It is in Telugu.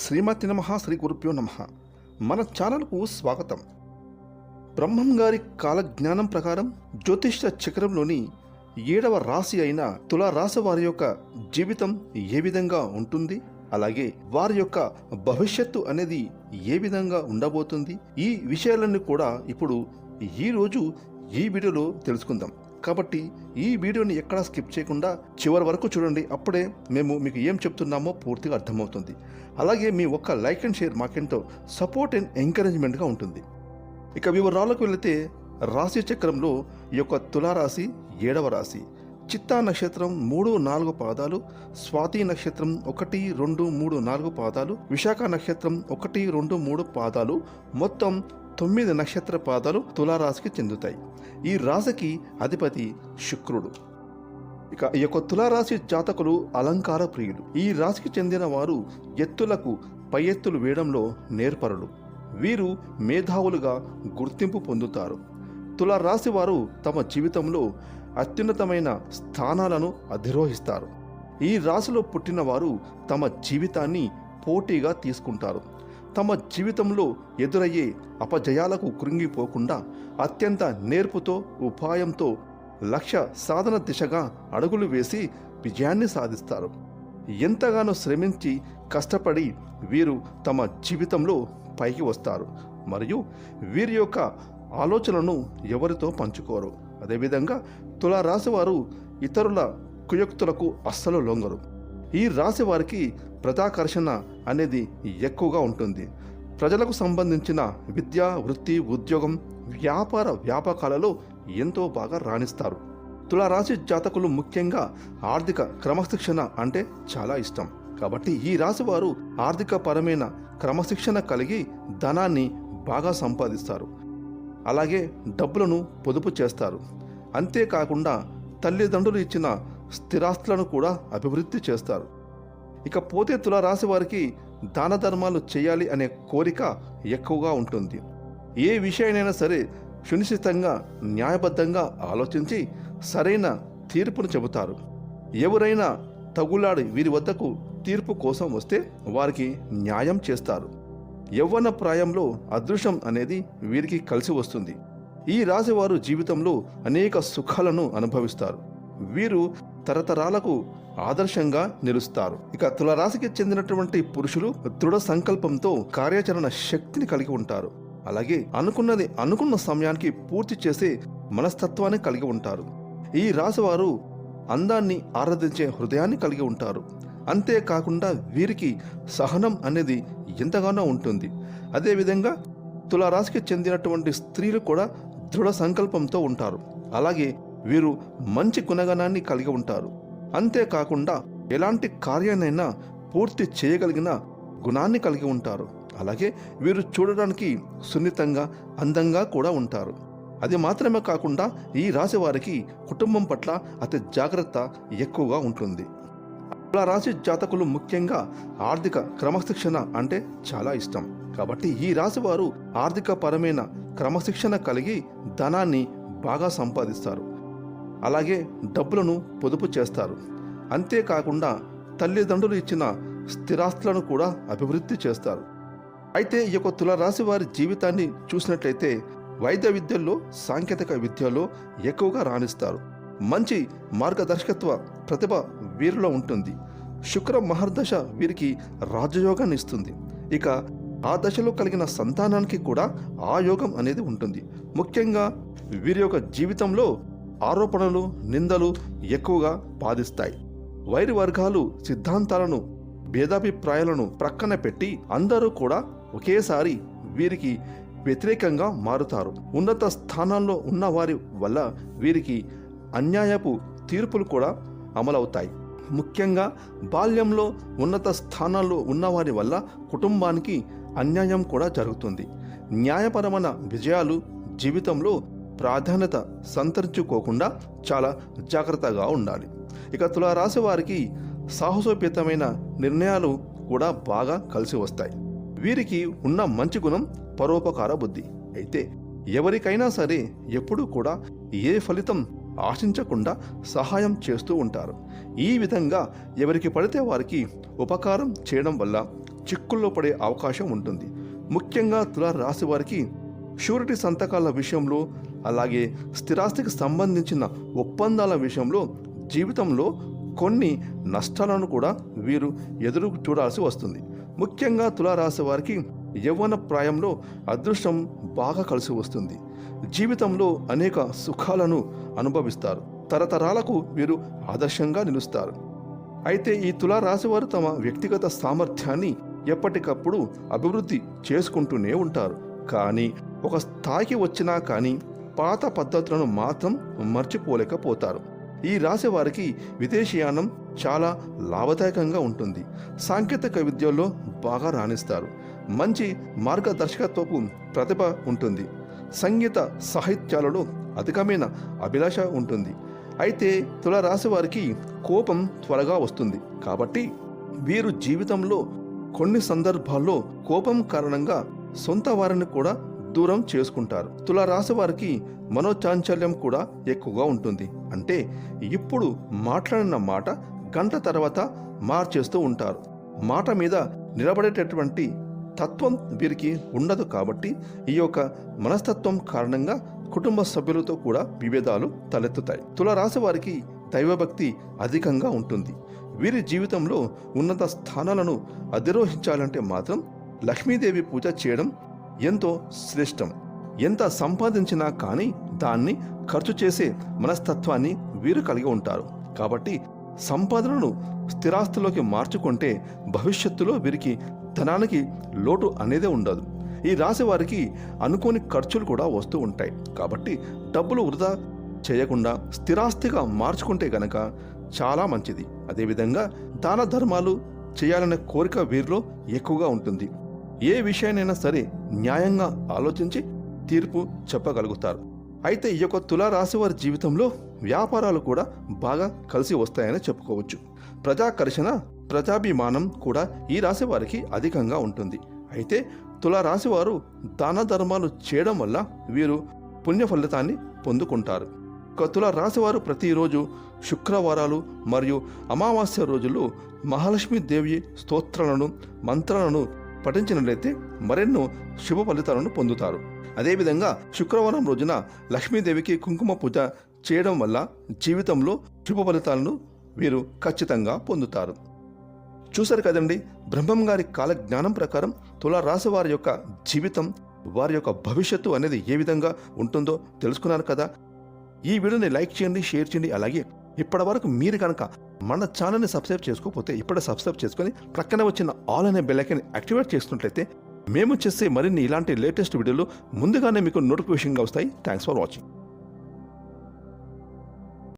శ్రీమతి నమ శ్రీ గురుభ్యో నమ. మన ఛానల్కు స్వాగతం. బ్రహ్మం గారి కాలజ్ఞానం ప్రకారం జ్యోతిష్య చక్రంలోని ఏడవ రాశి అయిన తులారాశి వారి యొక్క జీవితం ఏ విధంగా ఉంటుంది? అలాగే వారి యొక్క భవిష్యత్తు అనేది ఏ విధంగా ఉండబోతుంది? ఈ విషయాలన్నీ కూడా ఇప్పుడు ఈ రోజు ఈ వీడియోలో తెలుసుకుందాం. కాబట్టి ఈ వీడియోని ఎక్కడా స్కిప్ చేయకుండా చివరి వరకు చూడండి. అప్పుడే మేము మీకు ఏం చెప్తున్నామో పూర్తిగా అర్థమవుతుంది. అలాగే మీ ఒక్క లైక్ అండ్ షేర్ మాకెంతో సపోర్ట్ అండ్ ఎంకరేజ్మెంట్గా ఉంటుంది. ఇక వివరాలకు వెళితే రాశి చక్రంలో ఈ యొక్క తులారాశి ఏడవ రాశి. చిత్తా నక్షత్రం మూడు నాలుగు పాదాలు స్వాతి నక్షత్రం ఒకటి రెండు మూడు నాలుగు పాదాలు విశాఖ నక్షత్రం ఒకటి రెండు మూడు పాదాలు మొత్తం తొమ్మిది నక్షత్ర పాదాలు తులారాశికి చెందుతాయి. ఈ రాశికి అధిపతి శుక్రుడు. ఇక ఈ యొక్క తులారాశి జాతకులు అలంకార ప్రియులు. ఈ రాశికి చెందిన వారు ఎత్తులకు పై ఎత్తులు వేయడంలో నేర్పరులు. వీరు మేధావులుగా గుర్తింపు పొందుతారు. తులారాశి వారు తమ జీవితంలో అత్యున్నతమైన స్థానాలను అధిరోహిస్తారు. ఈ రాశిలో పుట్టిన వారు తమ జీవితాన్ని పోటీగా తీసుకుంటారు. తమ జీవితంలో ఎదురయ్యే అపజయాలకు కృంగిపోకుండా అత్యంత నేర్పుతో ఉపాయంతో లక్ష్య సాధన దిశగా అడుగులు వేసి విజయాన్ని సాధిస్తారు. ఎంతగానో శ్రమించి కష్టపడి వీరు తమ జీవితంలో పైకి వస్తారు మరియు వీరి యొక్క ఆలోచనను ఎవరితో పంచుకోరు. అదేవిధంగా తులారాశి వారు ఇతరుల కుయుక్తులకు అస్సలు లొంగరు. ఈ రాశి వారికి ప్రజాకర్షణ అనేది ఎక్కువగా ఉంటుంది. ప్రజలకు సంబంధించిన విద్య వృత్తి ఉద్యోగం వ్యాపార వ్యాపకాలలో ఎంతో బాగా రాణిస్తారు. తులారాశి జాతకులు ముఖ్యంగా ఆర్థిక క్రమశిక్షణ అంటే చాలా ఇష్టం. కాబట్టి ఈ రాశి వారు ఆర్థిక పరమైన క్రమశిక్షణ కలిగి ధనాన్ని బాగా సంపాదిస్తారు. అలాగే డబ్బులను పొదుపు చేస్తారు. అంతేకాకుండా తల్లిదండ్రులు ఇచ్చిన స్థిరాస్తులను కూడా అభివృద్ధి చేస్తారు. ఇక పోతే తులారాశి వారికి దాన ధర్మాలు చేయాలి అనే కోరిక ఎక్కువగా ఉంటుంది. ఏ విషయానైనా సరే సునిశ్చితంగా న్యాయబద్ధంగా ఆలోచించి సరైన తీర్పును చెబుతారు. ఎవరైనా తగులాడి వీరి వద్దకు తీర్పు కోసం వస్తే వారికి న్యాయం చేస్తారు. యవ్వన ప్రాయంలో అదృష్టం అనేది వీరికి కలిసి వస్తుంది. ఈ రాశివారు జీవితంలో అనేక సుఖాలను అనుభవిస్తారు. వీరు తరతరాలకు ఆదర్శంగా నిలుస్తారు. ఇక తులరాశికి చెందినటువంటి పురుషులు దృఢ సంకల్పంతో కార్యాచరణ శక్తిని కలిగి ఉంటారు. అలాగే అనుకున్నది అనుకున్న సమయానికి పూర్తి చేసే మనస్తత్వాన్ని కలిగి ఉంటారు. ఈ రాశి వారు అందాన్ని ఆరాధించే హృదయాన్ని కలిగి ఉంటారు. అంతేకాకుండా వీరికి సహనం అనేది ఎంతగానో ఉంటుంది. అదేవిధంగా తులారాశికి చెందినటువంటి స్త్రీలు కూడా దృఢ సంకల్పంతో ఉంటారు. అలాగే వీరు మంచి గుణగణాన్ని కలిగి ఉంటారు. అంతేకాకుండా ఎలాంటి కార్యాన్నైనా పూర్తి చేయగలిగిన గుణాన్ని కలిగి ఉంటారు. అలాగే వీరు చూడడానికి సున్నితంగా అందంగా కూడా ఉంటారు. అది మాత్రమే కాకుండా ఈ రాశి వారికి కుటుంబం పట్ల అతి జాగ్రత్త ఎక్కువగా ఉంటుంది. అలా రాశి జాతకులు ముఖ్యంగా ఆర్థిక క్రమశిక్షణ అంటే చాలా ఇష్టం. కాబట్టి ఈ రాశి వారు ఆర్థిక పరమైన క్రమశిక్షణ కలిగి ధనాన్ని బాగా సంపాదిస్తారు. అలాగే డబ్బులను పొదుపు చేస్తారు. అంతేకాకుండా తల్లిదండ్రులు ఇచ్చిన స్థిరాస్తులను కూడా అభివృద్ధి చేస్తారు. అయితే ఈ యొక్క తులరాశి వారి జీవితాన్ని చూసినట్లయితే వైద్య విద్యల్లో సాంకేతిక విద్యలో ఎక్కువగా రాణిస్తారు. మంచి మార్గదర్శకత్వ ప్రతిభ వీరిలో ఉంటుంది. శుక్ర మహర్దశ వీరికి రాజయోగాన్ని ఇస్తుంది. ఇక ఆ దశలో కలిగిన సంతానానికి కూడా ఆ యోగం అనేది ఉంటుంది. ముఖ్యంగా వీరి యొక్క జీవితంలో ఆరోపణలు నిందలు ఎక్కువగా బాధిస్తాయి. వైరి వర్గాలు సిద్ధాంతాలను భేదాభిప్రాయాలను ప్రక్కన పెట్టి అందరూ కూడా ఒకేసారి వీరికి వ్యతిరేకంగా మారుతారు. ఉన్నత స్థానాల్లో ఉన్నవారి వల్ల వీరికి అన్యాయపు తీర్పులు కూడా అమలవుతాయి. ముఖ్యంగా బాల్యంలో ఉన్నత స్థానాల్లో ఉన్నవారి వల్ల కుటుంబానికి అన్యాయం కూడా జరుగుతుంది. న్యాయపరమైన విజయాలు జీవితంలో ప్రాధాన్యత సంతరించుకోకుండా చాలా జాగ్రత్తగా ఉండాలి. ఇక తులారాశి వారికి సాహసోపేతమైన నిర్ణయాలు కూడా బాగా కలిసి వస్తాయి. వీరికి ఉన్న మంచి గుణం పరోపకార బుద్ధి. అయితే ఎవరికైనా సరే ఎప్పుడూ కూడా ఏ ఫలితం ఆశించకుండా సహాయం చేస్తూ ఉంటారు. ఈ విధంగా ఎవరికి పడితే వారికి ఉపకారం చేయడం వల్ల చిక్కుల్లో పడే అవకాశం ఉంటుంది. ముఖ్యంగా తుల రాశి వారికి షూరిటీ సంతకాల విషయంలో అలాగే స్థిరాస్తికి సంబంధించిన ఒప్పందాల విషయంలో జీవితంలో కొన్ని నష్టాలను కూడా వీరు ఎదురు చూడాల్సి వస్తుంది. ముఖ్యంగా తులారాశి వారికి యవ్వన ప్రాయంలో అదృష్టం బాగా కలిసి వస్తుంది. జీవితంలో అనేక సుఖాలను అనుభవిస్తారు. తరతరాలకు వీరు ఆదర్శంగా నిలుస్తారు. అయితే ఈ తులారాశి వారు తమ వ్యక్తిగత సామర్థ్యాన్ని ఎప్పటికప్పుడు అభివృద్ధి చేసుకుంటూనే ఉంటారు. కానీ ఒక స్థాయికి వచ్చినా కానీ పాత పద్ధతులను మాత్రం మర్చిపోలేకపోతారు. ఈ రాశి వారికి విదేశీయానం చాలా లాభదాయకంగా ఉంటుంది. సాంకేతిక విద్యల్లో బాగా రాణిస్తారు. మంచి మార్గదర్శకత్వపు ప్రతిభ ఉంటుంది. సంగీత సాహిత్యాలలో అధికమైన అభిలాష ఉంటుంది. అయితే తుల రాశి వారికి కోపం త్వరగా వస్తుంది. కాబట్టి వీరు జీవితంలో కొన్ని సందర్భాల్లో కోపం కారణంగా సొంత వారిని కూడా దూరం చేసుకుంటారు. తుల రాశి వారికి మనోచాంచల్యం కూడా ఎక్కువగా ఉంటుంది. అంటే ఇప్పుడు మాట్లాడిన మాట గంట తర్వాత మార్చేస్తూ ఉంటారు. మాట మీద నిలబడేటటువంటి తత్వం వీరికి ఉండదు కాబట్టి ఈ యొక్క మనస్తత్వం కారణంగా కుటుంబ సభ్యులతో కూడా విభేదాలు తలెత్తుతాయి. తులరాశి వారికి దైవభక్తి అధికంగా ఉంటుంది. వీరి జీవితంలో ఉన్నత స్థానాలను అధిరోహించాలంటే మాత్రం లక్ష్మీదేవి పూజ చేయడం ఎంతో శ్రేష్టం. ఎంత సంపాదించినా కానీ దాన్ని ఖర్చు చేసే మనస్తత్వాన్ని వీరు కలిగి ఉంటారు. కాబట్టి సంపాదనను స్థిరాస్తులోకి మార్చుకుంటే భవిష్యత్తులో వీరికి ధనానికి లోటు అనేదే ఉండదు. ఈ రాశి వారికి అనుకోని ఖర్చులు కూడా వస్తూ ఉంటాయి. కాబట్టి డబ్బులు వృధా చేయకుండా స్థిరాస్తిగా మార్చుకుంటే గనక చాలా మంచిది. అదేవిధంగా దాన ధర్మాలు చేయాలనే కోరిక వీరిలో ఎక్కువగా ఉంటుంది. ఏ విషయానైనా సరే న్యాయంగా ఆలోచించి తీర్పు చెప్పగలుగుతారు. అయితే ఈ యొక్క తులారాశి వారి జీవితంలో వ్యాపారాలు కూడా బాగా కలిసి వస్తాయని చెప్పుకోవచ్చు. ప్రజాకర్షణ ప్రజాభిమానం కూడా ఈ రాశి వారికి అధికంగా ఉంటుంది. అయితే తులారాశి వారు దాన ధర్మాలు చేయడం వల్ల వీరు పుణ్య ఫలితాన్ని పొందుకుంటారు. కతుల రాశివారు ప్రతిరోజు శుక్రవారాలు మరియు అమావాస్య రోజులు మహాలక్ష్మి దేవి స్తోత్రాలను మంత్రాలను పఠించినట్లయితే మరెన్నో శుభ ఫలితాలను పొందుతారు. అదేవిధంగా శుక్రవారం రోజున లక్ష్మీదేవికి కుంకుమ పూజ చేయడం వల్ల జీవితంలో శుభ ఫలితాలను వీరు ఖచ్చితంగా పొందుతారు. చూశారు కదండి బ్రహ్మం గారి కాలజ్ఞానం ప్రకారం తులారాశి వారి యొక్క జీవితం వారి యొక్క భవిష్యత్తు అనేది ఏ విధంగా ఉంటుందో తెలుసుకున్నారు కదా? ఈ వీడియోని లైక్ చేయండి షేర్ చేయండి అలాగే ఇప్పటి వరకు మీరు కనుక మన ఛానల్ని సబ్స్క్రైబ్ చేసుకోకపోతే ఇప్పుడే సబ్స్క్రైబ్ చేసుకొని ప్రక్కన వచ్చిన ఆల్ అనే బెల్లైకన్ యాక్టివేట్ చేస్తున్నట్లయితే మేము చేసే మరిన్ని ఇలాంటి లేటెస్ట్ వీడియోలు ముందుగానే మీకు నోటిఫికేషన్గా వస్తాయి. Thanks for watching